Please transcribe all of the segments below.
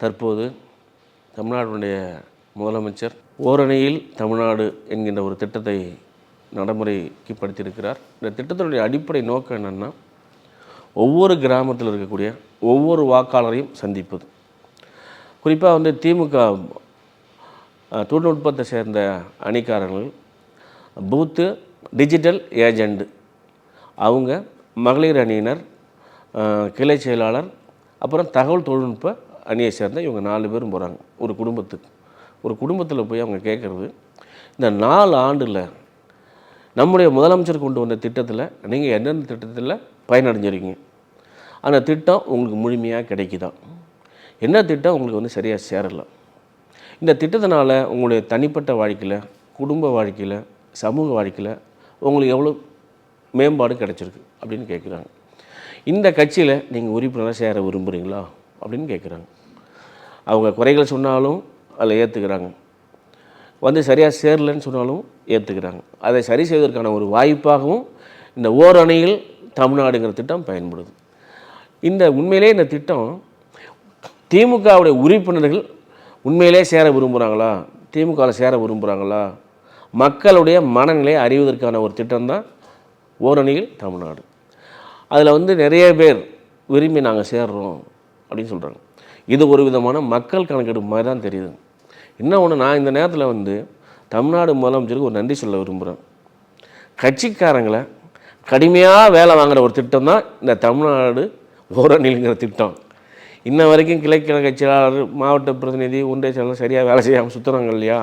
தற்போது தமிழ்நாடுடைய முதலமைச்சர் ஓரணியில் தமிழ்நாடு என்கின்ற ஒரு திட்டத்தை நடைமுறைக்கு படுத்தியிருக்கிறார் இந்த திட்டத்தினுடைய அடிப்படை நோக்கம் என்னென்னா ஒவ்வொரு கிராமத்தில் இருக்கக்கூடிய ஒவ்வொரு வாக்காளரையும் சந்திப்பது. குறிப்பாக வந்து திமுக தொழில்நுட்பத்தை சேர்ந்த அணிக்காரர்கள் பூத்து டிஜிட்டல் ஏஜெண்டு அவங்க மகளிர் அணியினர் கிளை செயலாளர் அப்புறம் தகவல் தொழில்நுட்ப அணியை சேர்ந்த இவங்க நாலு பேரும் போகிறாங்க ஒரு குடும்பத்துக்கு. ஒரு குடும்பத்தில் போய் அவங்க கேட்குறது இந்த நாலு ஆண்டில் நம்முடைய முதலமைச்சர் கொண்டு வந்த திட்டத்தில் நீங்கள் என்னென்ன திட்டத்தில் பயனடைஞ்சிருக்கீங்க? அந்த திட்டம் உங்களுக்கு முழுமையாக கிடைக்குதா? என்ன திட்டம் உங்களுக்கு வந்து சரியாக சேரலை? இந்த திட்டத்தினால் உங்களுடைய தனிப்பட்ட வாழ்க்கையில் குடும்ப வாழ்க்கையில் சமூக வாழ்க்கையில் உங்களுக்கு எவ்வளோ மேம்பாடு கிடைச்சிருக்கு அப்படின்னு கேட்குறாங்க இந்த கட்சியில் நீங்கள் உறுப்பினராக சேர விரும்புகிறீங்களா அப்படின்னு கேட்குறாங்க. அவங்க குறைகள் சொன்னாலும் அதில் ஏற்றுக்கிறாங்க. வந்து சரியாக சேரலைன்னு சொன்னாலும் ஏற்றுக்கிறாங்க. அதை சரி செய்வதற்கான ஒரு வாய்ப்பாகவும் இந்த ஓரணியில் தமிழ்நாடுங்கிற திட்டம் பயன்படுது. இந்த உண்மையிலே இந்த திட்டம் திமுகவுடைய உறுப்பினர்கள் உண்மையிலே சேர விரும்புகிறாங்களா திமுகவில் சேர விரும்புகிறாங்களா மக்களுடைய மனநிலையை அறிவதற்கான ஒரு திட்டம் தான் ஓரணியில் தமிழ்நாடு. அதில் வந்து நிறைய பேர் விரும்பி நாங்கள் சேர்றோம். அப்படின்னு சொல்கிறாங்க இது ஒரு விதமான மக்கள் கணக்கெடுப்பு மாதிரி தான் தெரியுது. என்ன ஒன்று நான் இந்த நேரத்தில் வந்து தமிழ்நாடு முதலமைச்சருக்கு ஒரு நன்றி சொல்ல விரும்புகிறேன் கட்சிக்காரங்களை கடுமையாக வேலை வாங்குகிற ஒரு திட்டம் தான் இந்த தமிழ்நாடு ஓரணிலுங்கிற திட்டம். இன்ன வரைக்கும் கிளைக்கிழ கட்சியாளர் மாவட்ட பிரதிநிதி ஒன்றிய செயலாளர் சரியாக வேலை செய்யாமல் சுற்றுறாங்க இல்லையா?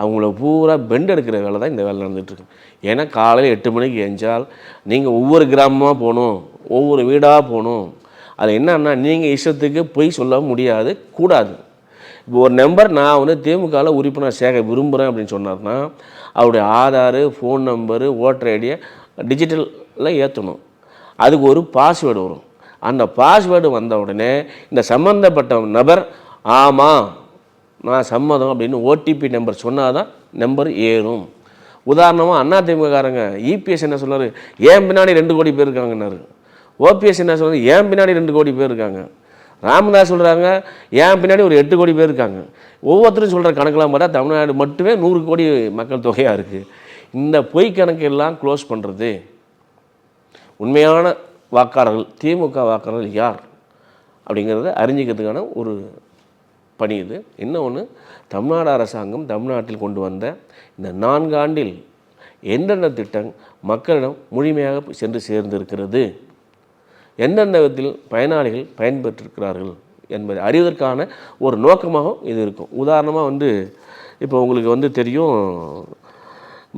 அவங்கள பூரா பெண்ட் எடுக்கிற வேலை தான் இந்த வேலை நடந்துகிட்ருக்கு ஏன்னா காலையில் எட்டு மணிக்கு எஞ்சால் நீங்கள் ஒவ்வொரு கிராமமாக போகணும் ஒவ்வொரு வீடாக போகணும் அது என்னன்னா நீங்கள் இஷ்டத்துக்கு பொய் சொல்ல முடியாது கூடாது. இப்போ ஒரு நம்பர் நான் வந்து திமுகவில் உறுப்பினர் சேர்க்க விரும்புகிறேன் அப்படின்னு சொன்னார்னா அவருடைய ஆதாரு ஃபோன் நம்பரு ஓட்டர் ஐடியை டிஜிட்டலில் ஏற்றணும் அதுக்கு ஒரு பாஸ்வேர்டு வரும். அந்த பாஸ்வேர்டு வந்த உடனே இந்த சம்மந்தப்பட்ட நபர் ஆமாம் நான் சம்மதம் அப்படின்னு ஓடிபி நம்பர் சொன்னால் தான் நம்பர் ஏறும். உதாரணமாக அண்ணா திமுககாரங்க இபிஎஸ் என்ன சொன்னார்? ஏன் பின்னாடி ரெண்டு கோடி பேர் இருக்காங்கன்னாரு. ஓபிஎஸ் என்ன சொல்கிறது ஏன் பின்னாடி ரெண்டு கோடி பேர் இருக்காங்க? ராமதாஸ் சொல்கிறாங்க ஏன் பின்னாடி ஒரு எட்டு கோடி பேர் இருக்காங்க? ஒவ்வொருத்தரும் சொல்கிற கணக்கெல்லாம் பார்த்தா தமிழ்நாடு மட்டுமே நூறு கோடி மக்கள் தொகையாக இருக்குது இந்த பொய் கணக்கு எல்லாம் க்ளோஸ் பண்ணுறது உண்மையான வாக்காளர்கள் திமுக வாக்காளர்கள் யார்? அப்படிங்கிறத அறிஞ்சிக்கிறதுக்கான ஒரு பணி இது. இன்னொன்று தமிழ்நாடு அரசாங்கம் தமிழ்நாட்டில் கொண்டு வந்த இந்த நான்காண்டில் எந்தெந்த திட்டம் மக்களிடம் முழுமையாக சென்று சேர்ந்திருக்கிறது? எந்தெந்த விதத்தில் பயனாளிகள் பயன்பெற்றிருக்கிறார்கள் என்பதை அறிவதற்கான ஒரு நோக்கமாகவும் இது இருக்கும். உதாரணமாக வந்து இப்போ உங்களுக்கு வந்து தெரியும்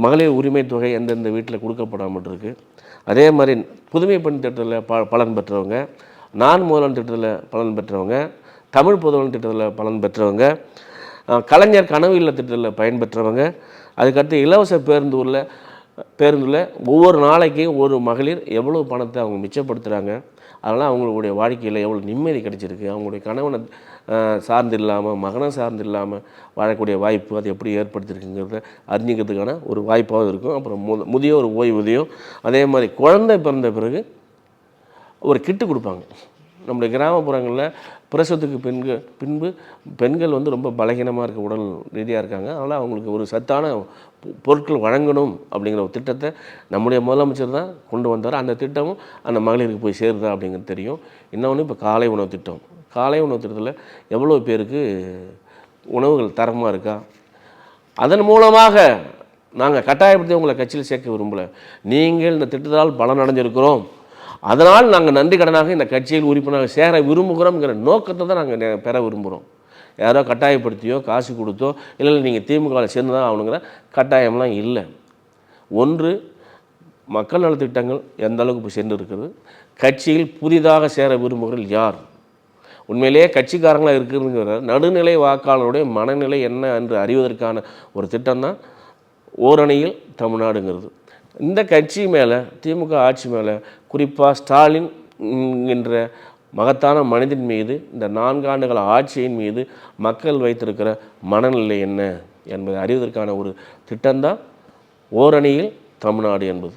மகளிர் உரிமை தொகை எந்தெந்த வீட்டில் கொடுக்கப்படாமல் இருக்குது அதே மாதிரி புதுமை பெண் திட்டத்தில் ப பலன் பெற்றவங்க நான் முதல்வன் திட்டத்தில் பலன் பெற்றவங்க தமிழ் புதல்வன் திட்டத்தில் பலன் பெற்றவங்க கலைஞர் கனவு இல்ல திட்டத்தில் பயன்பெற்றவங்க அதுக்கடுத்து இலவச பேருந்து உள்ள பேருந்தில் ஒவ்வொரு நாளைக்கும் ஒரு மகளிர் எவ்வளோ பணத்தை அவங்க மிச்சப்படுத்துகிறாங்க அதனால் அவங்களுடைய வாழ்க்கையில் எவ்வளோ நிம்மதி கிடைச்சிருக்கு? அவங்களுடைய கணவனை சார்ந்து இல்லாமல் மகனை சார்ந்து இல்லாமல் வாழக்கூடிய வாய்ப்பு அது எப்படி ஏற்படுத்தியிருக்குங்கிறத அறிஞ்சிக்கிறதுக்கான ஒரு வாய்ப்பாகவும் இருக்கும். அப்புறம் மு முதியோர் ஓய்வூதியம். அதே மாதிரி குழந்தை பிறந்த பிறகு ஒரு கிட்டு கொடுப்பாங்க. நம்முடைய கிராமப்புறங்களில் பிரசவத்துக்கு பெண்கள் பின்பு பெண்கள் வந்து ரொம்ப பலகீனமாக இருக்க உடல் ரீதியாக இருக்காங்க. அதனால் அவங்களுக்கு ஒரு சத்தான பொ- பொருட்கள் வழங்கணும் அப்படிங்கிற ஒரு திட்டத்தை நம்முடைய முதலமைச்சர் தான் கொண்டு வந்தார். அந்த திட்டமும் அந்த மகளிருக்கு போய் சேருதா அப்படிங்கிறது தெரியும். இன்னொன்று இப்போ காலை உணவு திட்டம். காலை உணவு திட்டத்தில் எவ்வளோ பேருக்கு உணவுகள் தரமாக இருக்கா? அதன் மூலமாக நாங்கள் கட்டாயப்படுத்தி உங்களை கட்சியில் சேர்க்க விரும்பலை. நீங்கள் இந்த திட்டத்தால் பலன் அடைஞ்சிருக்கிறோம் அதனால் நாங்கள் நன்றி கடனாக இந்த கட்சியில் உறுப்பினராக சேர விரும்புகிறோம்ங்கிற நோக்கத்தை தான் நாங்கள் பெற விரும்புகிறோம். யாரோ கட்டாயப்படுத்தியோ காசு கொடுத்தோ இல்லை நீங்கள் திமுகவில் சேர்ந்து தான் ஆகணுங்கிற கட்டாயம்லாம் இல்லை. ஒன்று மக்கள் நலத்திட்டங்கள் எந்த அளவுக்கு இப்போ சென்று இருக்கிறது கட்சியில் புதிதாக சேர விரும்புகிறவர்கள் யார்? உண்மையிலேயே கட்சிக்காரங்களாக இருக்குதுங்கிற நடுநிலை வாக்காளருடைய மனநிலை என்ன என்று அறிவதற்கான ஒரு திட்டம் தான் ஓரணியில் தமிழ்நாடுங்கிறது. இந்த கட்சி மேலே திமுக ஆட்சி மேலே குறிப்பாக ஸ்டாலின் என்ற மகத்தான மனிதன் மீது இந்த நான்காண்டுகள் ஆட்சியின் மீது மக்கள் வைத்திருக்கிற மனநிலை என்ன என்பதை அறிவதற்கான ஒரு திட்டம்தான் ஓரணியில் தமிழ்நாடு என்பது.